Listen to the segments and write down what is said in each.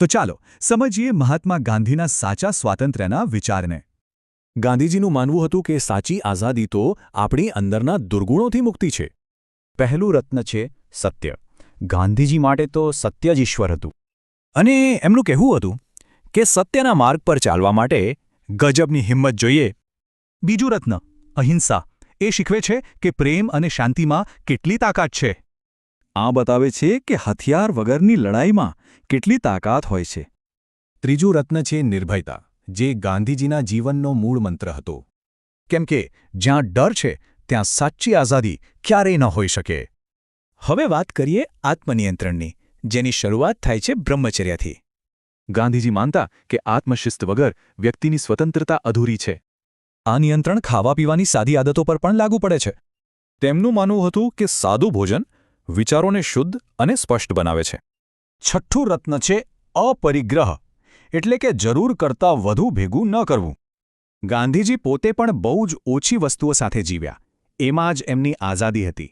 તો ચાલો, સમજીએ મહાત્મા ગાંધીના સાચા સ્વાતંત્ર્યના વિચારને. ગાંધીજીનું માનવું હતું કે સાચી આઝાદી તો આપણી અંદરના દુર્ગુણોથી મુક્તિ છે. પહેલું રત્ન છે સત્ય. ગાંધીજી માટે તો સત્ય જ ઈશ્વર હતું. અને એમનું કહેવું હતું કે સત્યના માર્ગ પર ચાલવા માટે ગજબની હિંમત જોઈએ. બીજું રત્ન, અહિંસા. એ શીખવે છે કે પ્રેમ અને શાંતિમાં કેટલી તાકાત છે. આ બતાવે છે કે હથિયાર વગરની લડાઈમાં કેટલી તાકાત હોય છે. ત્રીજું રત્ન છે નિર્ભયતા, જે ગાંધીજીના જીવનનો મૂળ મંત્ર હતો. કેમ કે, જ્યાં ડર છે, ત્યાં સાચી આઝાદી ક્યારેય ન હોઈ શકે. હવે વાત કરીએ આત્મનિયંત્રણની, જેની શરૂઆત થાય છે બ્રહ્મચર્યાથી. ગાંધીજી માનતા કે આત્મશિસ્ત વગર વ્યક્તિની સ્વતંત્રતા અધૂરી છે. આ નિયંત્રણ ખાવા પીવાની સાદી આદતો પર પણ લાગુ પડે છે. તેમનું માનવું હતું કે સાદું ભોજન વિચારોને શુદ્ધ અને સ્પષ્ટ બનાવે છે. છઠ્ઠું રત્ન છે અપરિગ્રહ, એટલે કે જરૂર કરતાં વધુ ભેગું ન કરવું. ગાંધીજી પોતે પણ બહુ જ ઓછી વસ્તુઓ સાથે જીવ્યા. એમાં જ એમની આઝાદી હતી.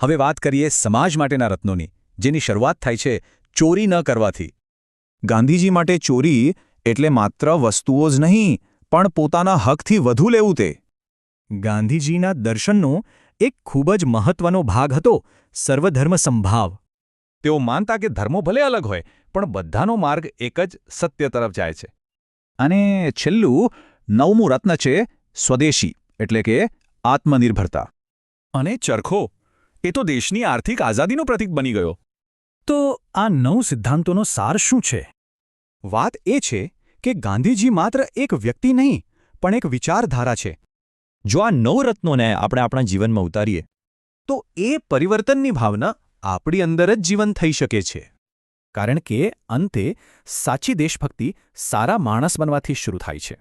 હવે વાત કરીએ સમાજ માટેના રત્નોની, જેની શરૂઆત થાય છે ચોરી ન કરવાથી. ગાંધીજી માટે ચોરી એટલે માત્ર વસ્તુઓ જ નહીં, પણ પોતાના હકથી વધુ લેવું તે. ગાંધીજીના દર્શનનો એક ખૂબ જ મહત્વનો ભાગ હતો સર્વધર્મ સંભાવ. તેઓ માનતા કે ધર્મો ભલે અલગ હોય, પણ બધાનો માર્ગ એક જ સત્ય તરફ જાય છે. અને છેલ્લું, નવમું રત્ન છે સ્વદેશી, એટલે કે આત્મનિર્ભરતા. અને ચરખો, એ તો દેશની આર્થિક આઝાદીનો પ્રતીક બની ગયો. તો આ નવ સિદ્ધાંતોનો સાર શું છે? વાત એ છે કે ગાંધીજી માત્ર એક વ્યક્તિ નહીં, પણ એક વિચારધારા છે. જો આ નવ રત્નોને આપણે આપણા જીવનમાં ઉતારીએ, તો એ પરિવર્તનની ભાવના આપણી અંદર જ જીવન થઈ શકે છે. કારણ કે અંતે સાચી દેશભક્તિ સારા માણસ બનવાથી શરૂ થાય છે.